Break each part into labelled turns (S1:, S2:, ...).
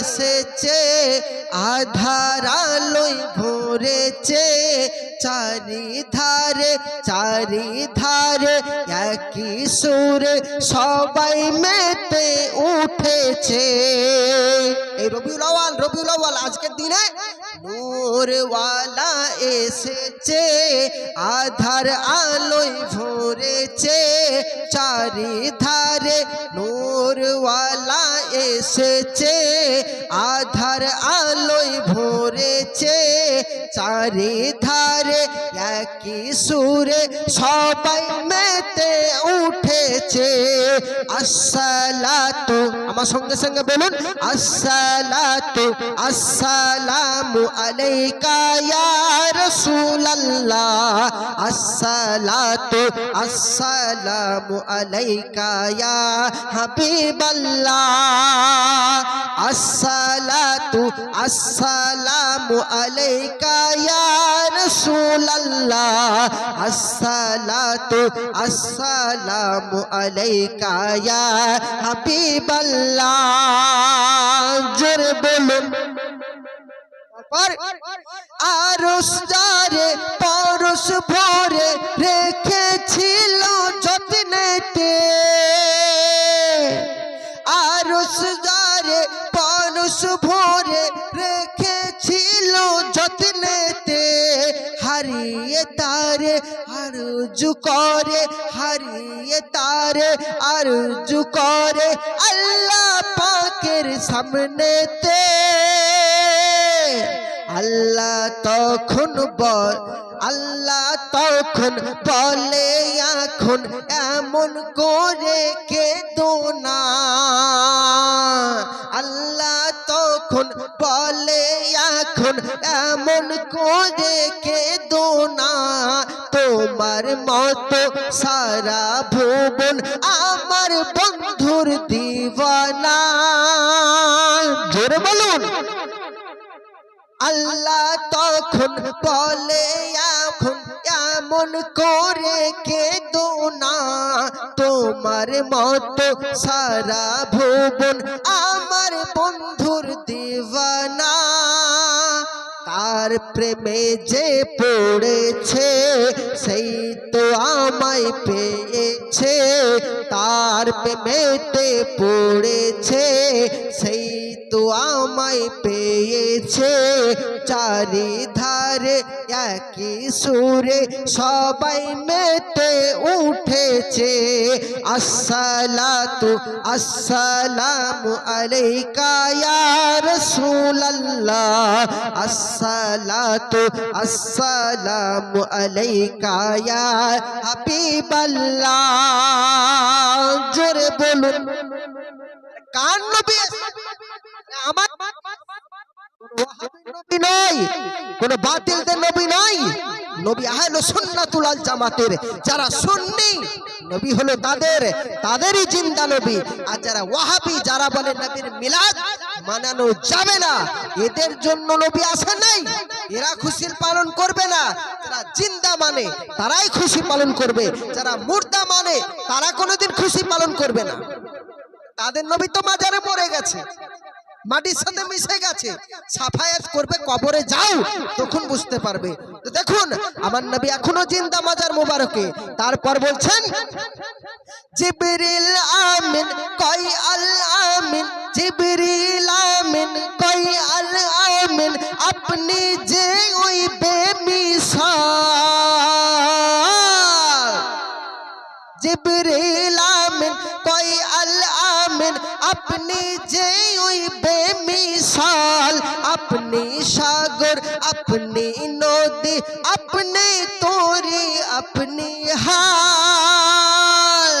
S1: এসেছে আধার চারি ভরেছে। চারিধারে চারিধারে একই সুরে সবাই মেতে উঠেছে। রবিউল আওয়াল রবিউল আওয়াল আজকের দিনে নূরওয়ালা এসেছে, আধার আলোয় ভরেছে, চারিধারে নূরওয়ালা এসেছে, আধার আলোয় ভরেছে, চারিধারে একই সুরে সবাই মেতে উঠেছে। আসসালাতু, আমার সঙ্গে সঙ্গে বলুন আসসালাতু আসসালামু আলাইকা ইয়া রাসূলুল্লাহ। আসসালাতু আসসালামু আলাইকা ইয়া হাবিবাল্লাহ, আসসালাতু আসসালামু আলাইকা ইয়া রাসূলুল্লাহ, আসসালাতু আসসালামু আলাইকা ইয়া হাবিবাল্লাহ। জোরে বলুন। আরস যারে পরশ ভরে রেখেছিল যত্নেতে আরস যারে পরশ ভরে রেখেছিল যত্নেতে হারিয়ে তারে আরজু করে, হারিয়ে তারে আরজু করে আল্লাহ পাকের সামনেতে আল্লাহ তখন বল, আল্লাহ তখন বলে, এখন এমন করে কেঁদো না। আল্লাহ তখন বলে, এখন এমন করে কেঁদো না। তোমার মতো সারা ভুবন আমার বন্ধুর আল্লাহ তখন বলে, এখন এমন করে কেঁদো না। তোমার মতো সারা ভুবন আমার বন্ধুর দিওয়ানা তার প্রেমে যে পড়েছে, সেই তো আমায় পেয়েছে। তার প্রেমেতে পড়েছে, সেই তো আমায় পেয়েছে। চারিধারে একই সুরে সবাই মেতে উঠেছে। আসসালাতু আসসালামু আলাইকা ইয়া রাসূলুল্লাহ। আসসালাতু আসসালামু আলাইকা ইয়া হাবিবাল্লাহ। জোরে বলুন। কার নবী? আমার বাতিলদের নবী নয় নবী যারা তাদেরই আর যারা মানানো যাবে না, এদের জন্য নবী আসে নাই। এরা খুশি পালন করবে না, যারা জিন্দা মানে তারাই খুশি পালন করবে। যারা মুর্দা মানে তারা কোনোদিন খুশি পালন করবে না। তাদের নবী তো মাজারে পড়ে গেছে। মাটির সাথে মিশে গেছে। সাফায়াত করবে, কবরে যাও, তখন বুঝতে পারবে। দেখুন, আমার নবী এখনও জিন্দা মাজার মোবারকে। তারপর বলছেন, জিবরিল আমিন, কই আল আমিন, জিবরিল আমিন, কই আল আমিন, আপনি যে ওই বেমিসাল। জিবরিল আমিন, কই আপনি যে ওই বেমিসাল আপনি সাগর, আপনি নদী, আপনি তোরি, আপনি হাল,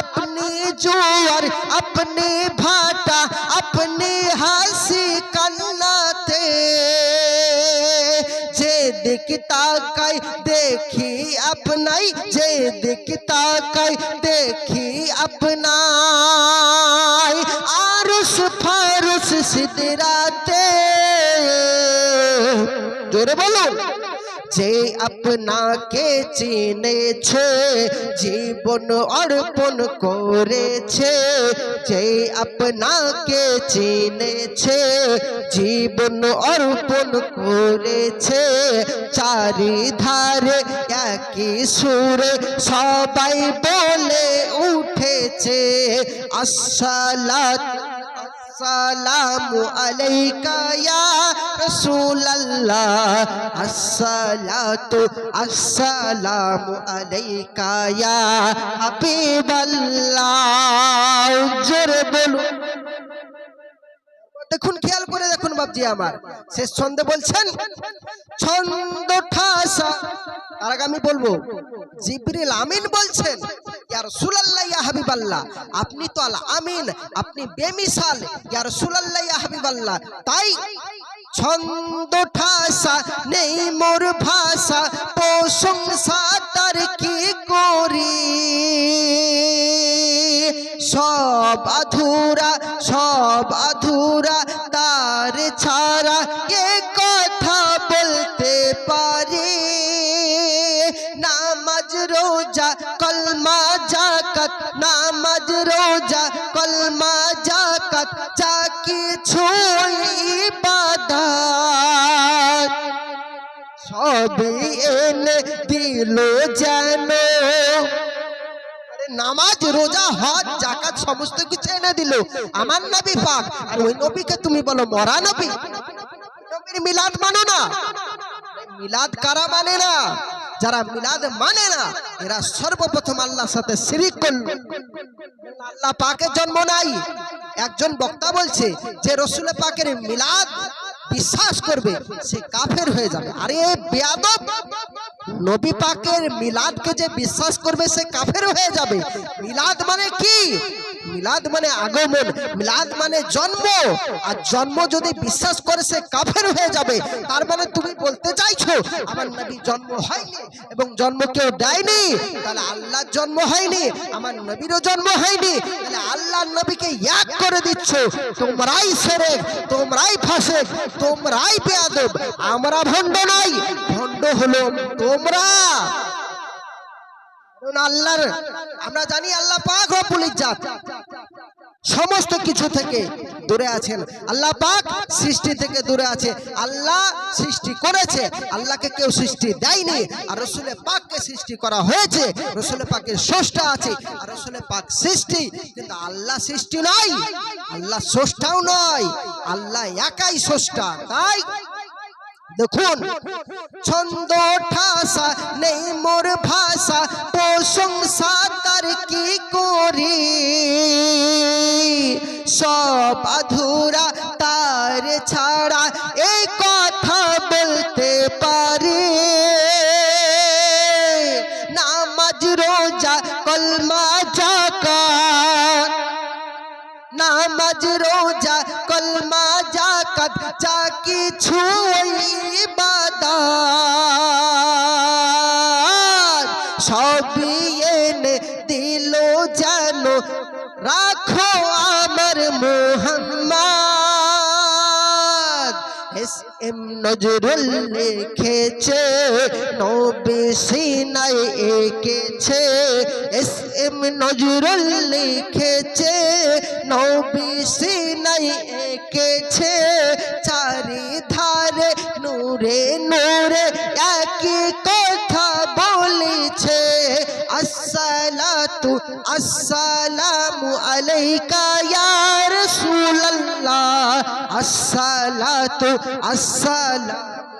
S1: আপনি জোয়ার, আপনি ভাটা, আপনি হাসি কান্নাতে। যে দিক তাকাই দেখি আপনাই যে দিক তাকাই দেখি আপনাই জোরে বলুন। যে আপনাকে চিনেছে, জীবন অর্পণ করেছে, যে আপনাকে চিনেছে, জীবন অর্পণ করেছে, চারিধারে একই সুরে সবাই বলে উঠেছে আসসালাত আসসালামু আলাইকা ইয়া রাসূলুল্লাহ। আসসালাতু আসসালামু আলাইকা ইয়া হাবিবাল্লাহ। জোরে বলুন। দেখুন, খেয়াল করে দেখুন বাবজি আমার। শেষ ছন্দে বলছেন, ছন্দ ঠাসা। তার আগে আমি বলব, জিবরিল আমিন বলছেন, ইয়া রাসূলুল্লাহ, ইয়া হাবিবাল্লাহ, আপনি তো আল আমিন, আপনি বেমিসাল, ইয়া রাসূলুল্লাহ, ইয়া হাবিবাল্লাহ, তাই ছন্দ ঠাসা, নেই মোর ভাষা, প্রশংসা তার কি করি? সব আধুরা সব আধুরা জাকাত, নামাজ, রোজা, কলমা, জাকাত, যা কিছু ইবাদত। সবই এনে দিল যেন। নামাজ, রোজা, হজ, জাকাত সমস্ত কিছু এনে দিল। আমার নবী পাক, আর ওই নবীকে তুমি বলো মরা নবী? নবীর মিলাদ মানো না? মিলাদ কারা মানে না? যারা মিলাদ মানে না, এরা সর্বপ্রথম আল্লাহর সাথে শিরিক করল। আল্লাহ পাকের জন্ম নাই। একজন বক্তা বলছে যে, রসুল পাকের মিলাদ বিশ্বাস করবে, সে কাফের হয়ে যাবে। আরে বেয়াদব! নবী পাকের মিলাদকে যে বিশ্বাস করবে, সে কাফের হয়ে যাবে। মিলাদ মানে কি? মিলাদ মানে আগমন, মিলাদ মানে জন্ম। আর জন্ম যদি বিশ্বাস করে সে কাফের হয়ে যাবে, তার মানে তুমি বলতে চাইছো, আমার নবী জন্ম হয়নি এবং জন্ম কেউ দেয়নি, তাহলে আল্লাহর জন্ম হয়নি, আমার নবীরও জন্ম হয়নি, তাহলে আল্লাহর নবীকে এক করে দিচ্ছ, তোমরাই সেরেক, তোমরাই ফাসেক, তোমরাই বেয়াদব, আমরা ভণ্ড নাই, ভণ্ড হলো তোমরা। আল্লাহর, আমরা জানি আল্লাহ পাক রব্বুল ইজ্জাত। সমস্ত কিছু থেকে দূরে আছেন। আল্লাহ পাক সৃষ্টি থেকে দূরে আছে। আল্লাহ সৃষ্টি করেছে। আল্লাহকে কেউ সৃষ্টি দেয়নি। আর রসুলে পাককে সৃষ্টি করা হয়েছে। রসুলে পাকের স্রষ্টা আছে। আর রসুলে পাক সৃষ্টি। কিন্তু আল্লাহ সৃষ্টি নয় আল্লাহ স্রষ্টাও নয়। আল্লাহ একাই স্রষ্টা। তাই দেখুন, ছন্দ ঠাসা, নেই মোর ভাষা, প্রশংসা তার কি করি? সব আধুরা তার ছাড়া এই কথা বলতে পারি। নামাজ, রোজা, কলমা জাকাত নামাজ, রোজা, কলমা জাকাত যা কিছু সবই এনে দিল যেন, রাখো আমার মোহাম্মদ। এস এম নজরুল লিখেছে, নবী সিনাই এঁকেছে। এস এম নজরুল লিখেছে, নবী সিনাই এঁকেছে চারিধারে নূরে নূরে একই কথা বলেছে আসসালাতু আসসালামু আলাইকা ইয়া রাসূলুল্লাহ আসসালাতু আসসালামু